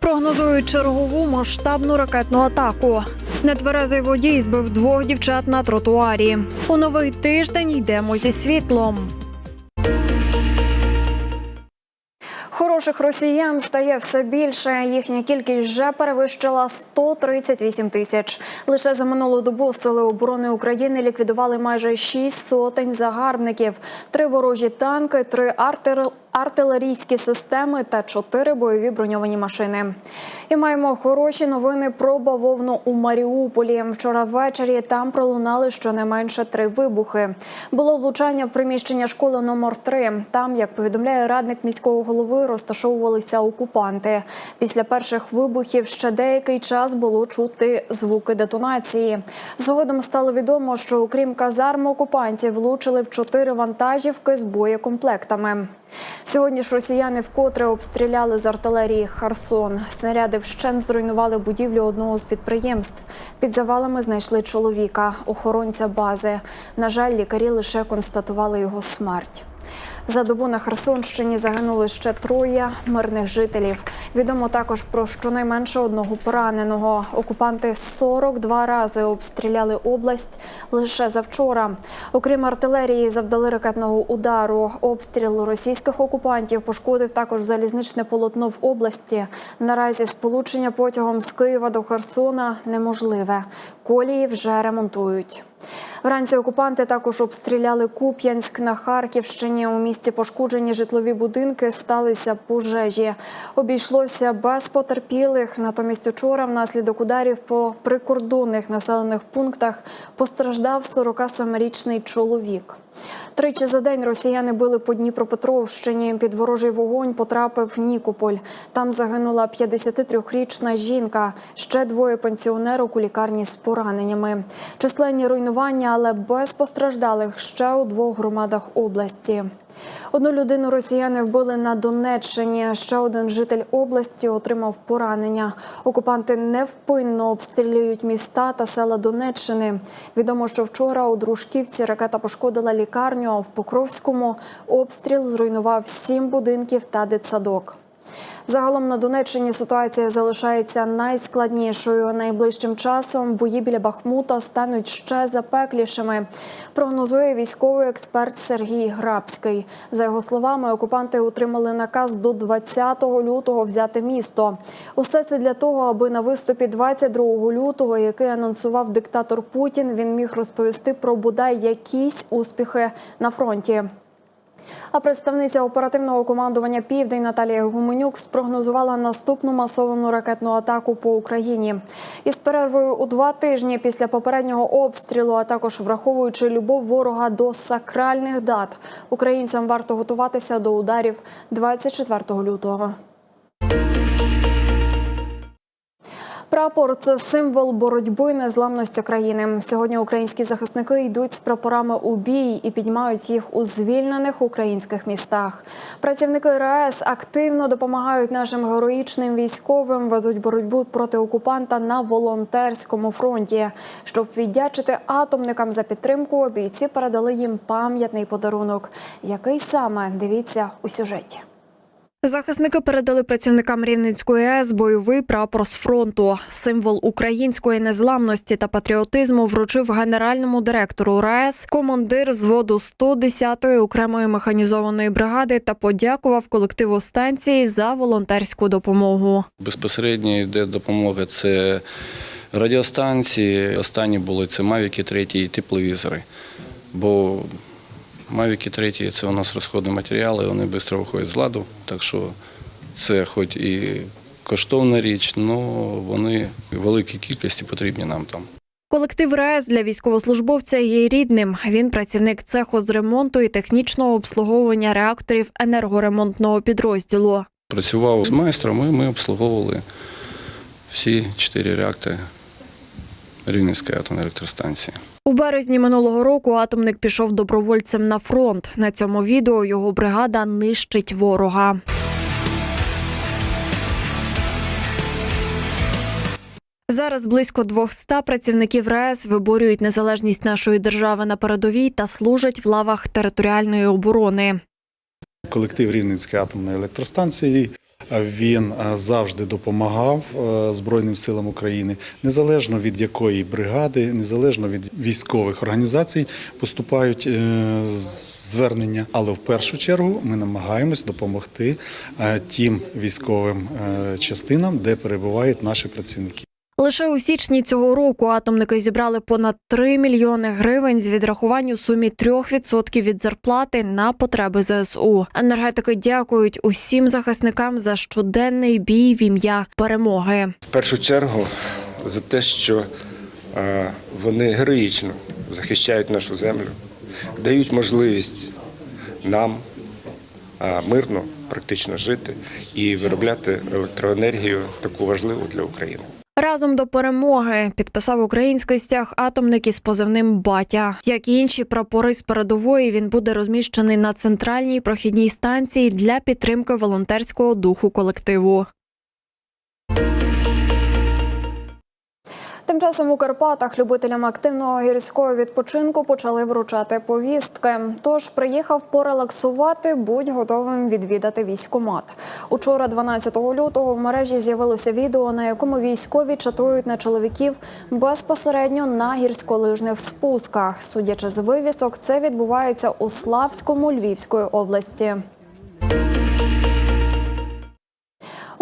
Прогнозують чергову масштабну ракетну атаку. Нетверезий водій збив двох дівчат на тротуарі. У новий тиждень йдемо зі світлом. Хороших росіян стає все більше. Їхня кількість вже перевищила 138 тисяч. Лише за минулу добу сили оборони України ліквідували майже шість сотень загарбників, три ворожі танки, три артер... артилерійські системи та чотири бойові броньовані машини. І маємо хороші новини про бавовну у Маріуполі. Вчора ввечері там пролунали щонайменше три вибухи. Було влучання в приміщення школи номер 3 Там, як повідомляє радник міського голови, розташовувалися окупанти. Після перших вибухів ще деякий час було чути звуки детонації. Згодом стало відомо, що окрім казарм окупантів влучили в чотири вантажівки з боєкомплектами. Сьогодні ж росіяни вкотре обстріляли з артилерії Херсон. Снаряди вщент зруйнували будівлю одного з підприємств. Під завалами знайшли чоловіка, охоронця бази. На жаль, лікарі лише констатували його смерть. За добу на Херсонщині загинули ще троє мирних жителів. Відомо також про щонайменше одного пораненого. Окупанти 42 рази обстріляли область лише завчора. Окрім артилерії, завдали ракетного удару. Обстріл російських окупантів пошкодив також залізничне полотно в області. Наразі сполучення потягом з Києва до Херсона неможливе. Колії вже ремонтують. Вранці окупанти також обстріляли Куп'янськ на Харківщині. У місті пошкоджені житлові будинки, сталися пожежі. Обійшлося без потерпілих. Натомість учора внаслідок ударів по прикордонних населених пунктах постраждав 47-річний чоловік. Тричі за день росіяни били по Дніпропетровщині. Під ворожий вогонь потрапив Нікополь. Там загинула 53-річна жінка. Ще двоє пенсіонерок у лікарні з пораненнями. Численні руйнування, але без постраждалих ще у двох громадах області. Одну людину росіяни вбили на Донеччині. Ще один житель області отримав поранення. Окупанти невпинно обстрілюють міста та села Донеччини. Відомо, що вчора у Дружківці ракета пошкодила лікарню, а в Покровському обстріл зруйнував сім будинків та дитсадок. Загалом на Донеччині ситуація залишається найскладнішою. Найближчим часом бої біля Бахмута стануть ще запеклішими. Прогнозує військовий експерт Сергій Грабський. За його словами, окупанти отримали наказ до 20 лютого взяти місто. Усе це для того, аби на виступі 22 лютого, який анонсував диктатор Путін, він міг розповісти про бодай якісь успіхи на фронті. А представниця оперативного командування Південь Наталія Гуменюк спрогнозувала наступну масовану ракетну атаку по Україні. Із перервою у два тижні після попереднього обстрілу, а також враховуючи любов ворога до сакральних дат, українцям варто готуватися до ударів 24 лютого. Прапор це символ боротьби незламності країни. Сьогодні українські захисники йдуть з прапорами у бій і піднімають їх у звільнених українських містах. Працівники РАЕС активно допомагають нашим героїчним військовим, ведуть боротьбу проти окупанта на волонтерському фронті. Щоб віддячити атомникам за підтримку, бійці передали їм пам'ятний подарунок. Який саме дивіться у сюжеті. Захисники передали працівникам Рівненської АЕС бойовий прапор з фронту. Символ української незламності та патріотизму вручив генеральному директору РАЕС, командир взводу 110-ї окремої механізованої бригади та подякував колективу станції за волонтерську допомогу. Безпосередньо йде допомога це радіостанції. Останні були це Мавіки 3 і тепловізори. Бо Мавіки 3 це у нас розходні матеріали, вони швидко виходять з ладу. Так що це хоч і коштовна річ, але вони в великій кількості потрібні нам там. Колектив РАЕС для військовослужбовця є рідним. Він працівник цеху з ремонту і технічного обслуговування реакторів енергоремонтного підрозділу. Працював з майстром і ми обслуговували всі чотири реактори Рівненської атомної електростанції. У березні минулого року атомник пішов добровольцем на фронт. На цьому відео його бригада нищить ворога. Зараз близько 200 працівників РАЕС виборюють незалежність нашої держави на передовій та служать в лавах територіальної оборони. Колектив Рівненської атомної електростанції він е, завжди допомагав е, Збройним силам України, незалежно від якої бригади, незалежно від військових організацій поступають е, звернення. Але в першу чергу ми намагаємось допомогти тим військовим частинам, де перебувають наші працівники. Лише у січні цього року атомники зібрали понад 3 мільйони гривень з відрахувань у сумі 3% від зарплати на потреби ЗСУ. Енергетики дякують усім захисникам за щоденний бій в ім'я перемоги. В першу чергу за те, що е, вони героїчно захищають нашу землю, дають можливість нам е, мирно практично жити і виробляти електроенергію таку важливу для України. Разом до перемоги підписав український стяг атомник із позивним Батя. Як і інші прапори з передової, він буде розміщений на центральній прохідній станції для підтримки волонтерського духу колективу. Тим часом у Карпатах любителям активного гірського відпочинку почали вручати повістки. Тож приїхав порелаксувати, будь готовим відвідати військомат. Учора, 12 лютого, в мережі з'явилося відео, на якому військові чатують на чоловіків безпосередньо на гірськолижних спусках. Судячи з вивісок, це відбувається у Славському Львівської області.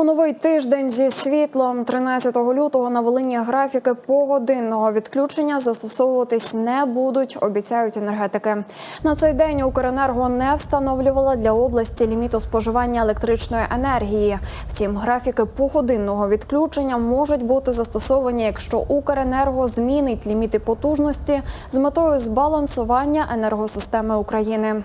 У новий тиждень зі світлом 13 лютого на Волині графіки погодинного відключення застосовуватись не будуть, обіцяють енергетики. На цей день Укренерго не встановлювала для області ліміту споживання електричної енергії. Втім, графіки погодинного відключення можуть бути застосовані, якщо Укренерго змінить ліміти потужності з метою збалансування енергосистеми України.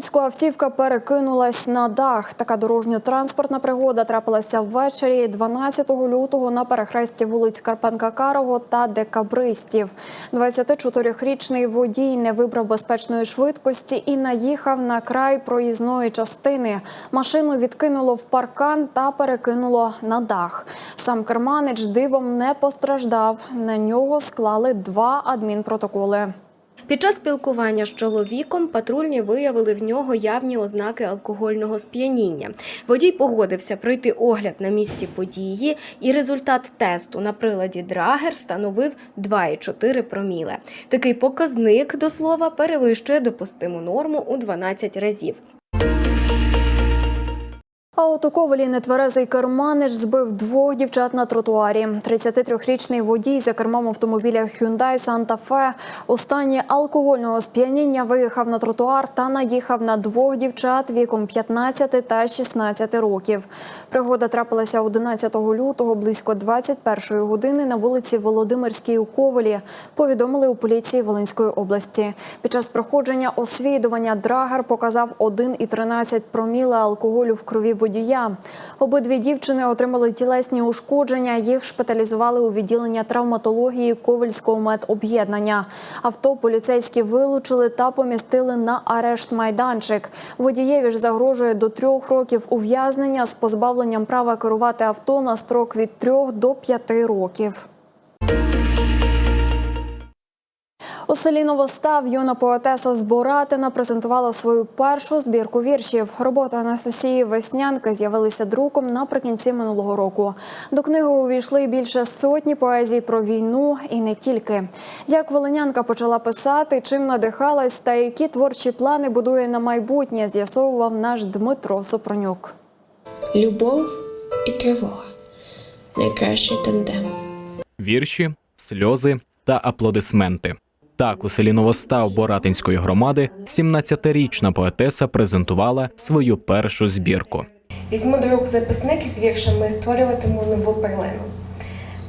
Луцьку автівка перекинулась на дах. Така дорожньо-транспортна пригода трапилася ввечері 12 лютого на перехресті вулиць Карпенка Карого та Декабристів. 24-річний водій не вибрав безпечної швидкості і наїхав на край проїзної частини. Машину відкинуло в паркан та перекинуло на дах. Сам керманич дивом не постраждав. На нього склали два адмінпротоколи. Під час спілкування з чоловіком патрульні виявили в нього явні ознаки алкогольного сп'яніння. Водій погодився пройти огляд на місці події, і результат тесту на приладі Драгер становив 2,4 проміле. Такий показник, до слова, перевищує допустиму норму у 12 разів. А от у Ковелі нетверезий керманич збив двох дівчат на тротуарі. 33-річний водій за кермом автомобіля Hyundai Santa Fe у стані алкогольного сп'яніння виїхав на тротуар та наїхав на двох дівчат віком 15 та 16 років. Пригода трапилася 11 лютого близько 21 години на вулиці Володимирській у Ковелі. Повідомили у поліції Волинської області. Під час проходження освідування Драгер показав 1,13 проміла алкоголю в крові водія. Обидві дівчини отримали тілесні ушкодження. Їх шпиталізували у відділення травматології Ковельського медоб'єднання. Авто поліцейські вилучили та помістили на арешт майданчик. Водієві ж загрожує до трьох років ув'язнення з позбавленням права керувати авто на строк від трьох до п'яти років. Селі Новостав юна поетеса з Боратина презентувала свою першу збірку віршів. Роботи Анастасії Веснянки з'явилися друком наприкінці минулого року. До книги увійшли більше сотні поезій про війну і не тільки. Як волинянка почала писати, чим надихалась та які творчі плани будує на майбутнє, з'ясовував наш Дмитро Сопронюк. Любов і тривога найкращий тандем. вірші, сльози та аплодисменти. Так, у селі Новостав Боратинської громади 17-річна поетеса презентувала свою першу збірку. Візьму до рук записник із віршами і створюватиму нову перлину.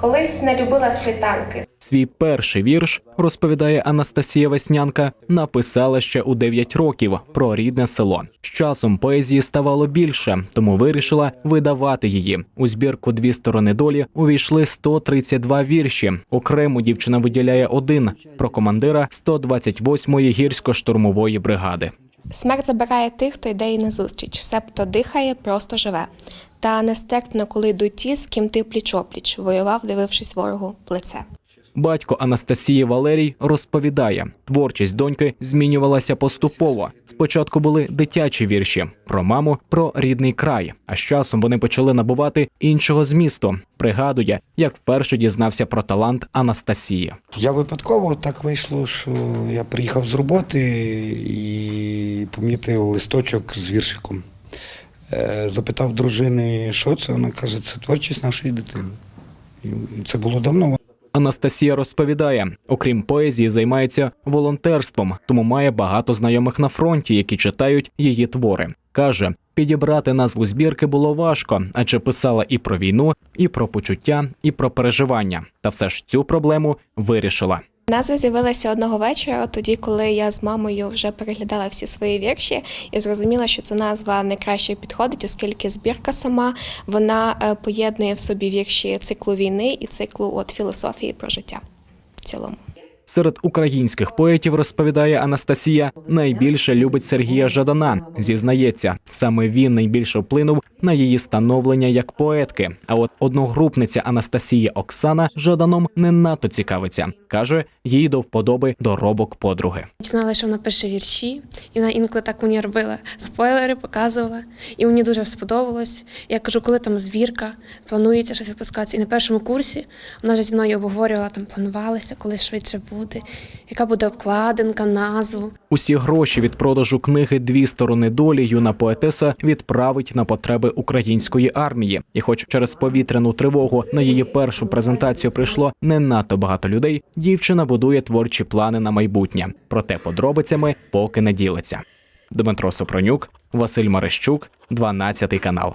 Колись не любила світанки. Свій перший вірш, розповідає Анастасія Веснянка, написала ще у 9 років про рідне село. З часом поезії ставало більше, тому вирішила видавати її. У збірку Дві сторони долі увійшли 132 вірші. Окремо дівчина виділяє один про командира 128-ї гірсько-штурмової бригади. Смерть забирає тих, хто йде їй назустріч, себто дихає, просто живе. Та нестерпно, коли йдуть ті, з ким ти пліч-опліч, воював, дивившись ворогу в лице. Батько Анастасії Валерій розповідає, творчість доньки змінювалася поступово. Спочатку були дитячі вірші про маму, про рідний край. А з часом вони почали набувати іншого змісту. Пригадує, як вперше дізнався про талант Анастасії. Я випадково так вийшло, що я приїхав з роботи і помітив листочок з віршиком. Е, Запитав дружини, що це. Вона каже, це творчість нашої дитини. Це було давно. Анастасія розповідає, окрім поезії, займається волонтерством, тому має багато знайомих на фронті, які читають її твори. каже, підібрати назву збірки було важко, адже писала і про війну, і про почуття, і про переживання. Та все ж цю проблему вирішила. Назва з'явилася одного вечора, тоді, коли я з мамою вже переглядала всі свої вірші і зрозуміла, що ця назва найкраще підходить, оскільки збірка сама вона е, поєднує в собі вірші циклу війни і циклу от філософії про життя в цілому. Серед українських поетів розповідає Анастасія, найбільше любить Сергія Жадана. Зізнається, саме він найбільше вплинув на її становлення як поетки. А от одногрупниця Анастасії Оксана Жаданом не надто цікавиться. каже, їй до вподоби доробок подруги. Знала, що вона пише вірші, і вона інколи так мені робила спойлери, показувала. І мені дуже сподобалось. Я кажу, коли там звірка, планується щось випускатися. І на першому курсі вона вже зі мною обговорювала, там планувалася, коли швидше буде, яка буде обкладинка, назву. Усі гроші від продажу книги Дві сторони долі юна поетеса відправить на потреби української армії. І, хоч через повітряну тривогу на її першу презентацію прийшло не надто багато людей, дівчина будує творчі плани на майбутнє. Проте подробицями поки не ділиться. Дмитро Сопронюк, Василь Марищук, 12 канал.